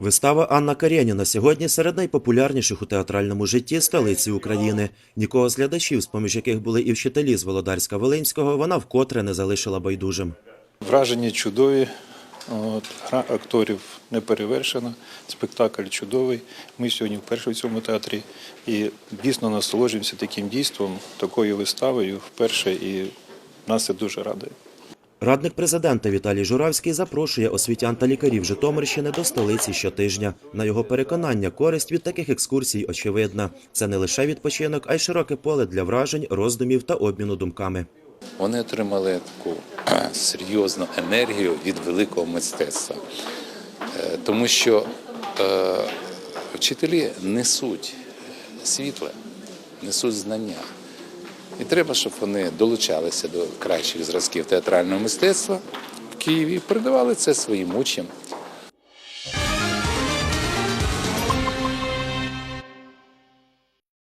Вистава Анна Карєніна сьогодні серед найпопулярніших у театральному житті столиці України. Нікого з глядачів, з поміж яких були і вчителі з Володарська Волинського, вона вкотре не залишила байдужим. Враження чудові. От, гра акторів не перевершена, спектакль чудовий. Ми сьогодні вперше в цьому театрі і дійсно насолоджуємося таким дійством, такою виставою вперше, і нас це дуже радує. Радник президента Віталій Журавський запрошує освітян та лікарів Житомирщини до столиці щотижня. На його переконання, користь від таких екскурсій очевидна. Це не лише відпочинок, а й широке поле для вражень, роздумів та обміну думками. Вони отримали таку серйозну енергію від великого мистецтва, Е, тому що е, вчителі несуть світле, несуть знання. І треба, щоб вони долучалися до кращих зразків театрального мистецтва в Києві і передавали це своїм учням,